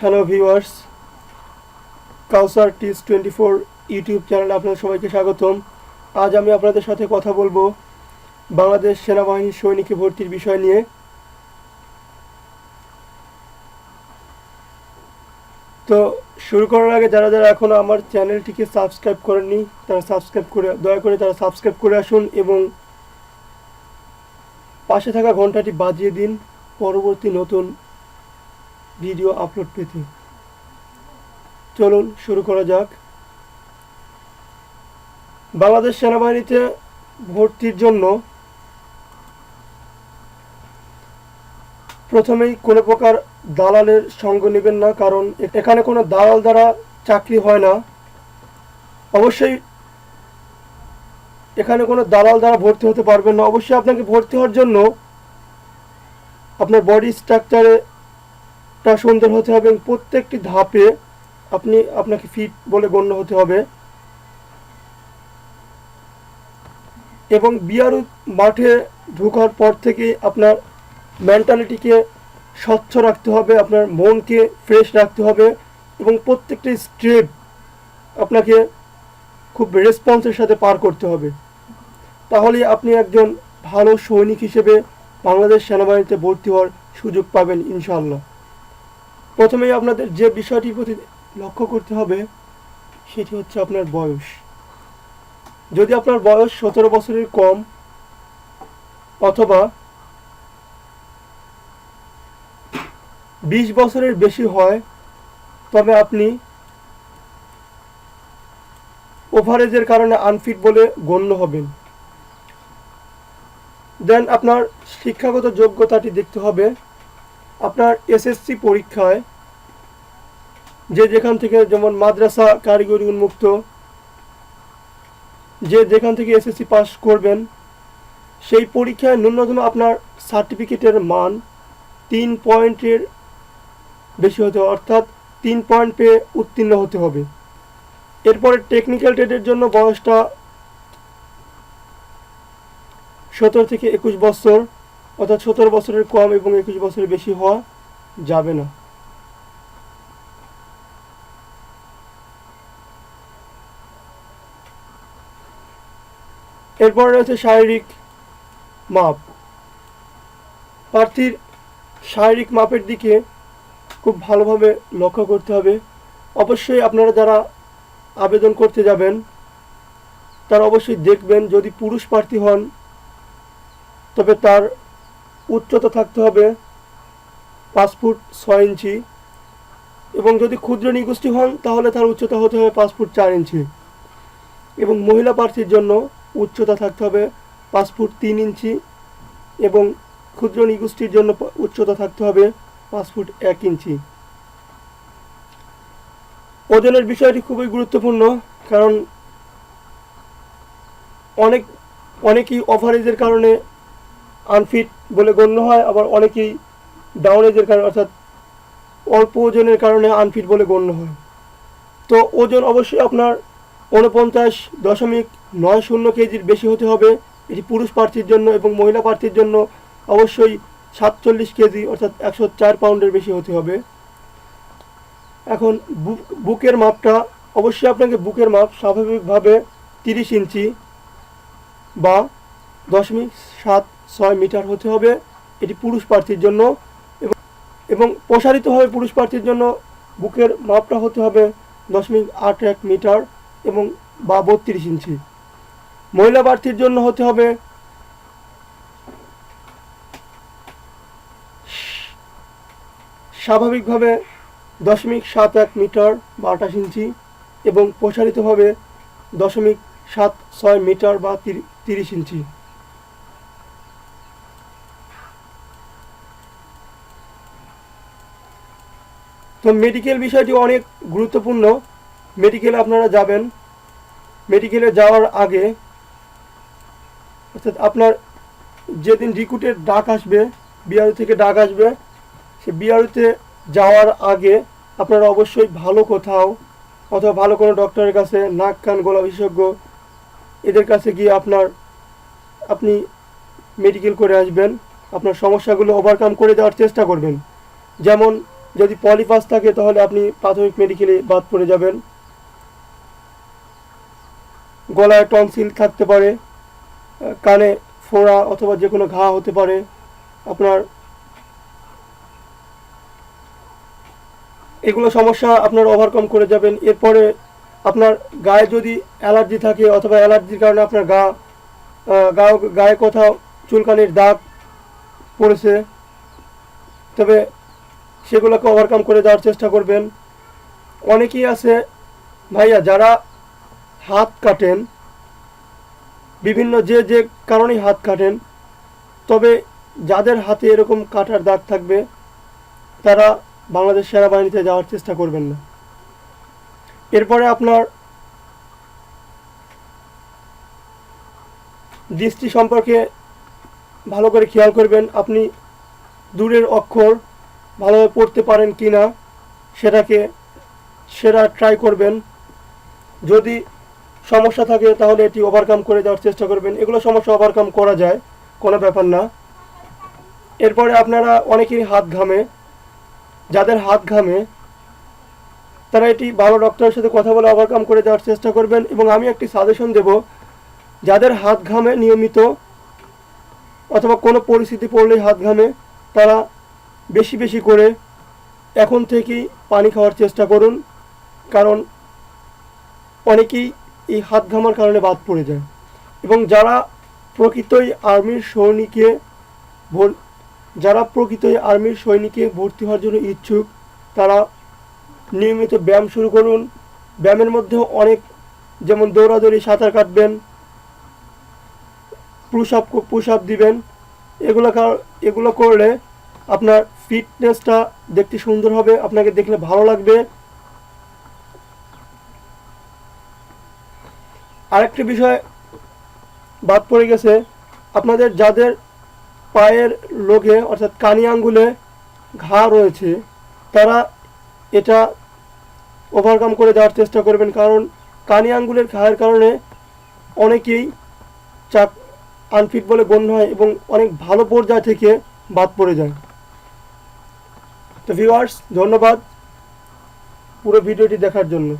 Hello viewers Kawsar টিস twenty four YouTube চ্যানেলে আপনাদের সবাইকে স্বাগতম। আজ আমি আপনাদের সাথে কথা বলব বাংলাদেশ সেনাবাহিনীর সৈনিকে ভর্তির বিষয় নিয়ে। তো শুরু করার আগে যারা যারা এখনও আমার চ্যানেলটিকে সাবস্ক্রাইব করেননি, তারা সাবস্ক্রাইব করে, দয়া করে তারা সাবস্ক্রাইব করে আসুন এবং পাশে থাকা ঘন্টাটি বাজিয়ে দিন। পরবর্তী নতুন ভিডিও আপলোড পেতে। চলুন শুরু করা যাক। বাংলাদেশ সেনাবাহিনীতে ভর্তির জন্য প্রথমেই কোনো প্রকার দালালের সঙ্গ নেবেন না, কারণ এখানে কোনো দালাল দ্বারা চাকরি হয় না। অবশ্যই এখানে কোনো দালাল দ্বারা ভর্তি হতে পারবেন না। অবশ্যই আপনাকে ভর্তি হওয়ার জন্য আপনার বডি স্ট্রাকচারে টা সুন্দর হতে হবে এবং প্রত্যেকটি ধাপে আপনি আপনাকে ফিট বলে গণ্য হতে হবে। এবং বিয়ার মাঠে ঢোকার পর থেকে আপনার মেন্টালিটিকে স্বচ্ছ রাখতে হবে, আপনার মনকে ফ্রেশ রাখতে হবে এবং প্রত্যেকটি স্ট্রেপ আপনাকে খুব রেসপন্সের সাথে পার করতে হবে। তাহলে আপনি একজন ভালো সৈনিক হিসেবে বাংলাদেশ সেনাবাহিনীতে ভর্তি হওয়ার সুযোগ পাবেন ইনশাল্লাহ প্রথমেই আপনাদের যে বিষয়টির প্রতি লক্ষ্য করতে হবে, সেটি হচ্ছে আপনার বয়স। যদি আপনার বয়স সতেরো বছরের কম, অথবা বিশ বছরের বেশি হয়, তবে আপনি ওভারেজের কারণে আনফিট বলে গণ্য হবেন। দেন আপনার শিক্ষাগত যোগ্যতাটি দেখতে হবে। আপনার এসএসসি পরীক্ষায় যে যেখান থেকে যেমন মাদ্রাসা কারিগরি উন্মুক্ত, যে যেখান থেকে এসএসসি পাস করবেন, সেই পরীক্ষায় ন্যূনতম আপনার সার্টিফিকেটের মান তিন পয়েন্টের বেশি হতে হবে, অর্থাৎ তিন পয়েন্ট পেয়ে উত্তীর্ণ হতে হবে। এরপরে টেকনিক্যাল ট্রেডের জন্য বয়সটা সতেরো থেকে একুশ বছর। অর্থাৎ সতেরো বছরের কম এবং একুশ বছরের বেশি হওয়া যাবে না। এরপর রয়েছে শারীরিক মাপ। প্রার্থীর শারীরিক মাপের দিকে খুব ভালোভাবে লক্ষ্য করতে হবে। অবশ্যই আপনারা যারা আবেদন করতে যাবেন, তারা অবশ্যই দেখবেন যদি পুরুষ প্রার্থী হন, তবে তার উচ্চতা থাকতে হবে পাঁচ ফুট ছয় ইঞ্চি। এবং যদি ক্ষুদ্র নিগোষ্ঠী হন, তাহলে তার উচ্চতা হতে হবে পাঁচ ফুট চার ইঞ্চি। এবং মহিলা প্রার্থীর জন্য উচ্চতা থাকতে হবে পাঁচ ফুট তিন ইঞ্চি এবং ক্ষুদ্র নিগোষ্ঠীর জন্য উচ্চতা থাকতে হবে পাঁচ ফুট এক ইঞ্চি। ওজনের বিষয়টি খুবই গুরুত্বপূর্ণ, কারণ অনেক অনেকেই ওভারেজের কারণে আনফিট বলে গণ্য হয়, আবার অনেকেই ডাউন এজের কারণে, অর্থাৎ অল্প ওজনের কারণে আনফিট বলে গণ্য হয়। তো ওজন অবশ্যই আপনার উনপঞ্চাশ দশমিক নয় শূন্য কেজির বেশি হতে হবে। এটি পুরুষ প্রার্থীর জন্য এবং মহিলা প্রার্থীর জন্য অবশ্যই সাতচল্লিশ কেজি, অর্থাৎ একশো চার পাউন্ডের বেশি হতে হবে। এখন বুক, বুকের মাপটা, অবশ্যই আপনাকে বুকের মাপ স্বাভাবিকভাবে তিরিশ ইঞ্চি বা দশমিক সাত ছয় মিটার হতে হবে। এটি পুরুষ প্রার্থীর জন্য এবং এবং প্রসারিতভাবে পুরুষ প্রার্থীর জন্য। বুকের মাপটা হতে হবে দশমিক আট এক মিটার এবং বা বত্রিশ ইঞ্চি। মহিলা প্রার্থীর জন্য হতে হবে স্বাভাবিকভাবে দশমিক সাত এক মিটার বা আঠাশ ইঞ্চি এবং প্রসারিতভাবে দশমিক সাত ছয় মিটার বা তিরি- তিরিশ ইঞ্চি। তো মেডিকেল বিষয়টি অনেক গুরুত্বপূর্ণ। মেডিকেলে আপনারা যাবেন। মেডিকেলে যাওয়ার আগে অর্থাৎ আপনার যেদিন রিক্রুটের ডাক আসবে বিআরও থেকে ডাক আসবে, সে বিআরওতে যাওয়ার আগে আপনারা অবশ্যই ভালো কোথাও অথবা ভালো কোনো ডক্টরের কাছে নাক, কান, গলা বিশেষজ্ঞ এদের কাছে গিয়ে আপনার, আপনি মেডিকেল করে আসবেন। আপনার সমস্যাগুলো ওভারকাম করে দেওয়ার চেষ্টা করবেন। যেমন যদি পলিপাস থাকে, তাহলে আপনি প্রাথমিক মেডিকেলে বাদ পড়ে যাবেন। গলায় টনসিল থাকতে পারে, কানে ফোড়া অথবা যে কোনো ঘা হতে পারে। আপনার এগুলো সমস্যা আপনার ওভারকাম করে যাবেন। এরপরে আপনার গায়ে যদি অ্যালার্জি থাকে অথবা অ্যালার্জির কারণে আপনার গা গা গায়ে কোথাও চুলকানির দাগ পড়েছে, তবে সেগুলোকে ওভারকাম করে যাওয়ার চেষ্টা করবেন। অনেকেই আছে ভাইয়া যারা হাত কাটেন, বিভিন্ন যে যে কারণেই হাত কাটেন, তবে যাদের হাতে এরকম কাটার দাগ থাকবে, তারা বাংলাদেশ সেনাবাহিনীতে যাওয়ার চেষ্টা করবেন না। এরপরে আপনার দৃষ্টি সম্পর্কে ভালো করে খেয়াল করবেন। আপনি দূরের অক্ষর ভালোভাবে পড়তে পারেন কি না, সেটাকে, সেটা ট্রাই করবেন। যদি সমস্যা থাকে তাহলে এটি ওভারকাম করে যাওয়ার চেষ্টা করবেন। এগুলো সমস্যা ওভারকাম করা যায়, কোনো ব্যাপার না। এরপরে আপনারা অনেকেরই হাত ঘামে। যাদের হাত ঘামে, তারা এটি ভালো ডক্টরের সাথে কথা বলে ওভারকাম করে যাওয়ার চেষ্টা করবেন। এবং আমি একটি সাজেশন দেব, যাদের হাত ঘামে নিয়মিত, অথবা কোনো পরিস্থিতি পড়লেই হাত ঘামে, তারা বেশি বেশি করে এখন থেকেই পানি খাওয়ার চেষ্টা করুন, কারণ অনেকেই এই হাত ঘামার কারণে বাদ পড়ে যায়। এবং যারা প্রকৃতই আর্মির সৈনিকে যারা প্রকৃতই আর্মির সৈনিকে ভর্তি হওয়ার জন্য ইচ্ছুক, তারা নিয়মিত ব্যায়াম শুরু করুন। ব্যায়ামের মধ্যেও অনেক যেমন দৌড়াদৌড়ি, সাঁতার কাটবেন পুশ আপ পুশ আপ দিবেন। এগুলো এগুলো করলে আপনার ফিটনেসটা দেখতে সুন্দর হবে, আপনাকে দেখলে ভালো লাগবে। আরেকটি বিষয় বাদ পড়ে গেছে, আপনাদের যাদের পায়ের লোকে, অর্থাৎ কানি আঙ্গুলে ঘা রয়েছে, তারা এটা ওভারকাম করে দেওয়ার চেষ্টা করবেন, কারণ কানি আঙ্গুলের ঘায়ের কারণে অনেকেই চাক আনফিট বলে গণ্য হয় এবং অনেক ভালো পর্যায় থেকে বাদ পড়ে যায়। তো ভিউয়ার্স ধন্যবাদ পুরো ভিডিওটি দেখার জন্য।